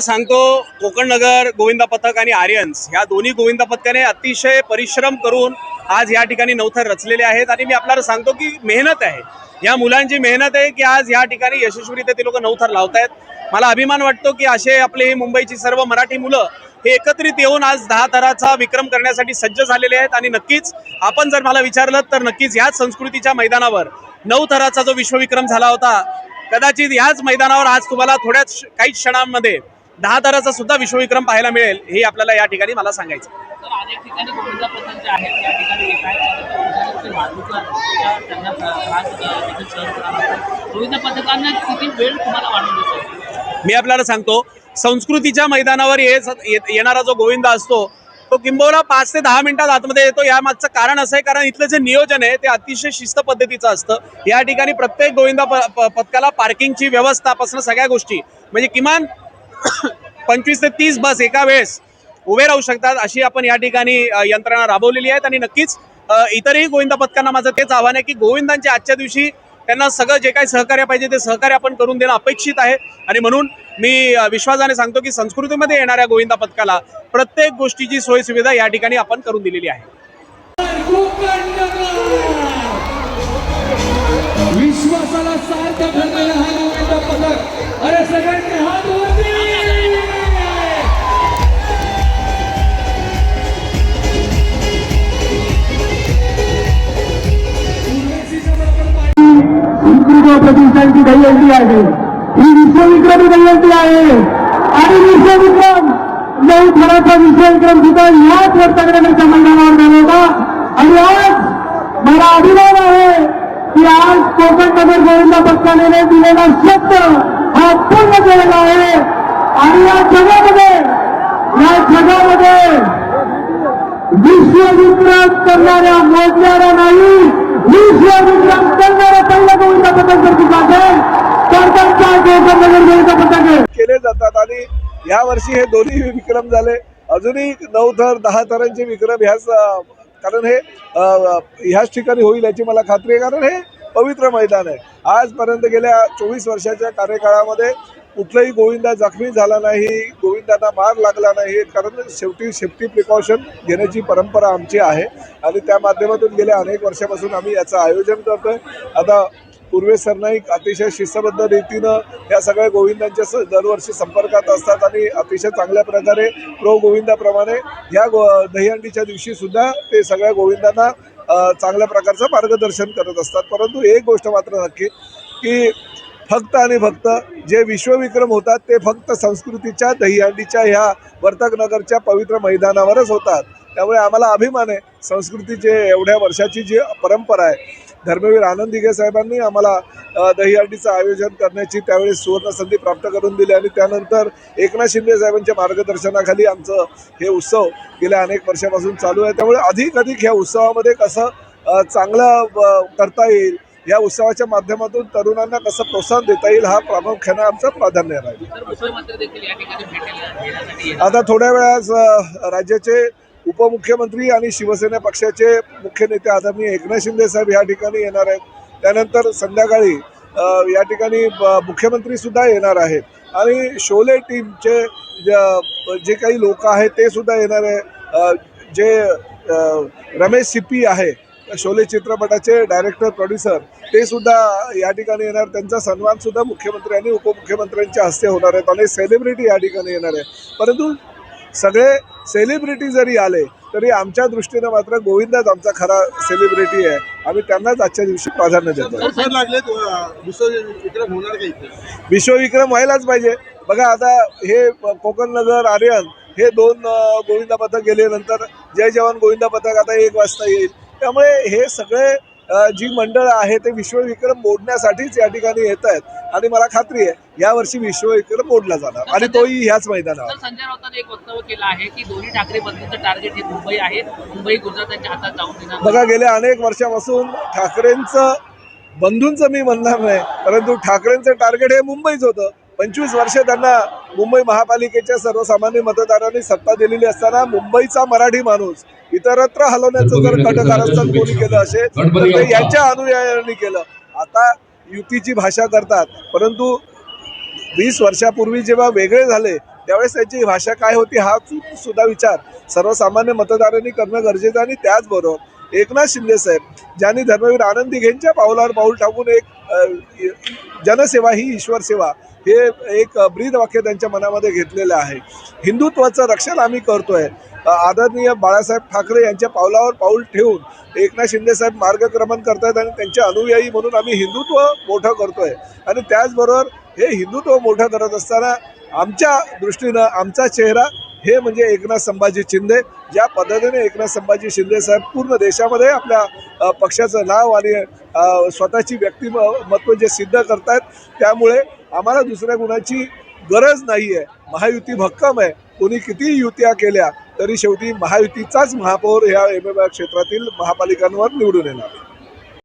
तुम्हाला सांगतो कोकणनगर गोविंदा पथक आणि आर्यन्स ह्या दोन्ही गोविंदा पथकाने अतिशय परिश्रम करून आज या ठिकाणी नवथर रचलेले आहेत. आणि मी आपल्याला सांगतो की मेहनत आहे. या मुलांची मेहनत आहे की आज या ठिकाणी यशस्वीरित्या ते लोक नवथर लावतायत. मला अभिमान वाटतो की असे आपले ही मुंबईची सर्व मराठी मुलं हे एकत्रित येऊन आज दहा थराचा विक्रम करण्यासाठी सज्ज झालेले आहेत. आणि नक्कीच आपण जर मला विचारलं तर नक्कीच याच संस्कृतीच्या मैदानावर नऊ थराचा जो विश्वविक्रम झाला होता कदाचित याच मैदानावर आज तुम्हाला थोड्याच काही क्षणांमध्ये दहा थराचा सुद्धा विश्वविक्रम पाहायला मिळेल हे आपल्याला या ठिकाणी मला सांगायचं मी आपल्याला सांगतो संस्कृतीच्या मैदानावर येणारा जो गोविंदा असतो तो किंबहुना पाच ते दहा मिनिटात आतमध्ये येतो. यामागचं कारण असं आहे कारण इथलं जे नियोजन आहे ते अतिशय शिस्त पद्धतीचं असतं. या ठिकाणी प्रत्येक गोविंदा पथकाला पार्किंगची व्यवस्थापासून सगळ्या गोष्टी म्हणजे किमान पंचवीस ते तीस बस एका वेळेस उभे राहू शकतात अशी आपण या ठिकाणी यंत्रणा राबवलेली आहेत आणि नक्कीच इतरही गोविंदा पथकांना माझं तेच आव्हान आहे की गोविंदांच्या आजच्या दिवशी त्यांना सगळं जे काही सहकार्य पाहिजे ते सहकार्य आपण करून देणं अपेक्षित आहे. आणि म्हणून मी विश्वासाने सांगतो की संस्कृतीमध्ये येणाऱ्या गोविंदा पथकाला प्रत्येक गोष्टीची सोय सुविधा या ठिकाणी आपण करून दिलेली आहे. विश्वासाला सार्थ ठरलेला हा गोविंदा पथक. अरे सगळ्यांचे हात प्रतिष्ठानची दहीहंडी आहे. ही विश्वविक्रमी दहीहंडी आहे. आणि विश्वविक्रम नऊ थराचा विश्वविक्रम सुद्धा याच रत्नागिरीच्या मैदानावर झाला होता. आणि आज मला अभिमान आहे की आज कोकण नगर गोविंदा पक्षाने दिलेला शब्द हा पूर्ण केलेला आहे. आणि या जगामध्ये या जगामध्ये विश्वविक्रम करणाऱ्या मोजणाऱ्या नाही केले जातात आणि या वर्षी हे दोन्ही विक्रम झाले. अजूनही नऊ थर दहा थरांचे विक्रम ह्याच कारण हे ह्याच ठिकाणी होईल याची मला खात्री आहे. कारण हे पवित्र मैदान आहे. आजपर्यंत गेल्या चोवीस वर्षाच्या कार्यकाळामध्ये कुठलाही गोविंदा जखमी झाला नाही गोविंदांना मार लागला नाही कारण शेवटी सेफ्टी प्रिकॉशन घेण्याची परंपरा आमची आहे. आणि त्या माध्यमातून गेल्या अनेक वर्षापासून आम्ही याचं आयोजन करतोय. आता पूर्वे सरनाईक अतिशय शिस्तबद्ध रीतीनं या सगळ्या गोविंदांच्या स- दरवर्षी संपर्कात असतात आणि अतिशय चांगल्या प्रकारे प्रो गोविंदाप्रमाणे या गो दहीहंडीच्या दिवशी सुद्धा ते सगळ्या गोविंदांना चांगल्या प्रकारचं मार्गदर्शन करत असतात. परंतु एक गोष्ट मात्र नक्की की फक्त आणि फक्त जे विश्वविक्रम होतात ते फक्त संस्कृतीच्या दहीहंडीच्या ह्या वर्तकनगरच्या पवित्र मैदानावरच होतात. त्यामुळे आम्हाला अभिमान आहे. संस्कृतीचे एवढ्या वर्षाची जी परंपरा आहे धर्मवीर आनंद दिघे साहेबांनी आम्हाला दहीहंडीचं आयोजन करण्याची त्यावेळी सुवर्णसंधी प्राप्त करून दिली आणि त्यानंतर एकनाथ शिंदे साहेबांच्या मार्गदर्शनाखाली आमचं हे उत्सव गेल्या अनेक वर्षापासून चालू आहे. त्यामुळे अधिक अधिक ह्या उत्सवामध्ये कसं चांगलं करता येईल या उत्सवाच्या माध्यमातून तरुणांना कसं प्रोत्साहन देता येईल हा प्रामुख्यानं आमचं प्राधान्य राहील. आता थोड्या वेळात राज्याचे उपमुख्यमंत्री आणि शिवसेना पक्षाचे मुख्य नेते आदरणीय एकनाथ शिंदे साहेब या ठिकाणी येणार आहेत. त्यानंतर संध्याकाळी या ठिकाणी मुख्यमंत्री सुद्धा येणार आहेत. आणि शोले टीमचे जे काही लोक आहेत ते सुद्धा येणार आहे. जे रमेश सिप्पी आहे शोले चित्रपटाचे डायरेक्टर प्रोड्युसर ते सुद्धा या ठिकाणी येणार. त्यांचा सन्मान सुद्धा मुख्यमंत्री आणि उपमुख्यमंत्र्यांच्या हस्ते होणार आहेत आणि सेलिब्रिटी या ठिकाणी येणार आहे. परंतु सगळे सेलिब्रिटी जरी आले तरी आमच्या दृष्टीनं मात्र गोविंदाच आमचा खरा सेलिब्रिटी आहे. आम्ही त्यांनाच आजच्या दिवशी प्राधान्य देतो. विश्वविक्रम व्हायलाच पाहिजे. बघा आता हे कोकण नगर आर्यन हे दोन गोविंदा पथक गेले नंतर जय जवान गोविंदा पथक आता एक वाजता येईल. त्यामुळे हे सगळे जी मंडळ आहे ते विश्वविक्रम मोडण्यासाठीच या ठिकाणी येत आहेत. आणि मला खात्री आहे यावर्षी विश्वविक्रम मोडला जाणार. आणि तोही ह्याच मैदानावर. संजय राऊतांनी एक वक्तव्य केलं आहे की दोन्ही ठाकरे बंधूंचं टार्गेट हे मुंबई आहे. मुंबई गुजरातांच्या हातात जाऊन. बघा गेल्या अनेक वर्षापासून ठाकरेंचं बंधूंचं मी म्हणणार नाही परंतु ठाकरेंचं टार्गेट हे मुंबईच होतं. पंचवीस वर्ष त्यांना मुंबई महापालिकेच्या सर्वसामान्य मतदारांनी सत्ता दिलेली असताना मुंबईचा मराठी माणूस इतरत्र हलवण्याचं जर कटकारस्थान कोणी केलं असेल तर ते यांच्या अनुयायांनी केलं. आता युतीची भाषा करतात परंतु वीस वर्षापूर्वी जेव्हा वेगळे झाले त्यावेळेस त्यांची भाषा काय होती हा सुद्धा विचार सर्वसामान्य मतदारांनी करणं गरजेचं आणि त्याचबरोबर एकनाथ शिंदे साहेब ज्यांनी धर्मवीर आनंद दिघेंच्या पावलावर पाऊल टाकून एक जनसेवा ही ईश्वर सेवा हे एक ब्रीद वाक्य त्यांच्या मनामध्ये घेतलेलं आहे. हिंदुत्वाचं रक्षण आम्ही करतोय. आदरणीय बाळासाहेब ठाकरे यांच्या पावलावर पाऊल ठेवून एकनाथ शिंदेसाहेब मार्गक्रमण करतायत आणि त्यांचे अनुयायी म्हणून आम्ही हिंदुत्व मोठं करतोय. आणि त्याचबरोबर हे हिंदुत्व मोठं करत असताना आमच्या दृष्टीनं आमचा चेहरा हे म्हणजे एकनाथ संभाजी शिंदे. ज्या पद्धतीने एकनाथ संभाजी शिंदे साहेब पूर्ण देशामध्ये आपल्या पक्षाचं नाव आणि स्वतःची व्यक्तिमत्व जे सिद्ध करतायत त्यामुळे आम्हाला दुसऱ्या गुणाची गरज नाही आहे महायुती भक्कम आहे. कोणी कितीही युत्या केल्या तरी शेवटी महायुतीचाच महापौर ह्या एम क्षेत्रातील महापालिकांवर निवडून येणार